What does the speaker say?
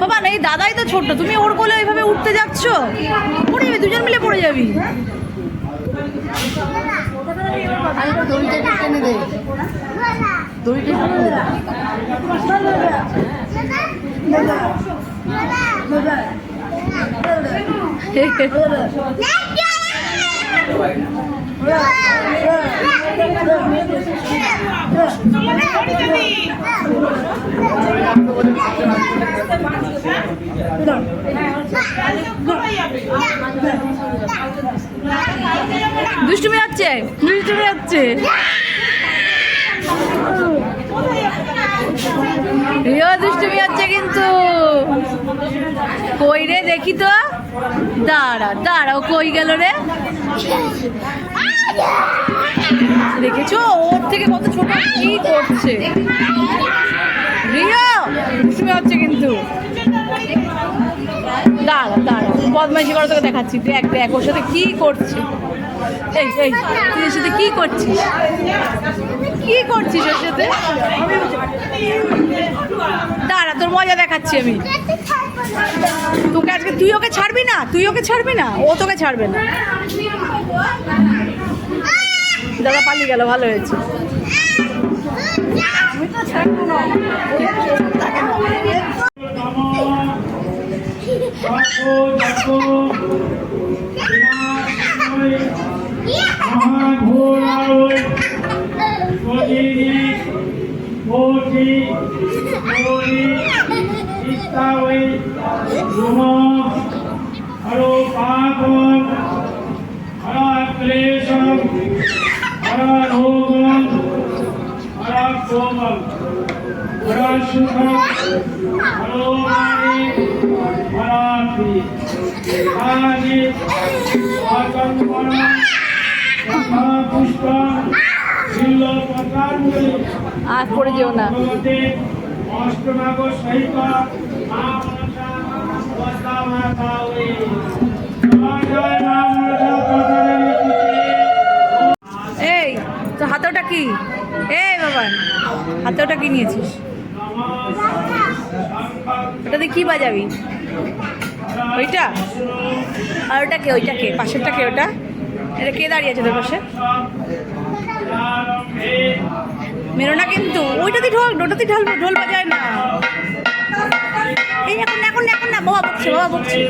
বাবা না এই দাদাই তো ছোট্ট। তুমি ওর কোলে ওইভাবে উঠতে যাচ্ছ? পড়ে যাবি দুজন মিলে পড়ে যাবি। দড়িটা দুষ্টুমি হচ্ছে? দুষ্টুমি রিও দুষ্টুমি হচ্ছে কিন্তু। কই রে দেখি তো। দাঁড়া দাঁড়া, ও কই গেল রে? দেখেছ? ওর থেকে কত ছোট? কি করছে? রিও দুষ্টুমি হচ্ছে কিন্তু। দাঁড়া দাঁড়া বদমাইশি করে তোকে দেখাচ্ছি। দেখ দেখ, ওর সাথে কি করছে এই এই, তুই ওর সাথে কি করছিস? কি করছিস ওর সাথে? দাঁড়া তোর মজা দেখাচ্ছি আমি। তোকে আজকে তুই ওকে ছাড়বি না? তুই ওকে ছাড়বি না? ও তোকে ছাড়বে না। দাদা পালিয়ে গেল ভালো হয়েছে। মহাঘোরায় কোটি কোটি ইত্তাবৈ নম হরো পাপম হর ক্লেশম হর রোগম হর কোমম হর সুখম হরো মানি আনি আতঙ্করম পুষ্প আর পড়ে যেও না। এই তো হাতে ওটা কি? এই বাবা, হাতে ওটা কি নিয়েছিস? ওটাতে কি বাজাবি? ওইটা? আর ওটা কে? ওইটা কে? পাশেরটা কে ওটা? এটা কে দাঁড়িয়ে আছে তোর পাশে? মেরো না কিন্তু, ওইটাতে ঢোল ওটাতে ঢোল ঢোল বাজায় না। এই এখন এখন এখন না বাবা বকছে বাবা বকছে।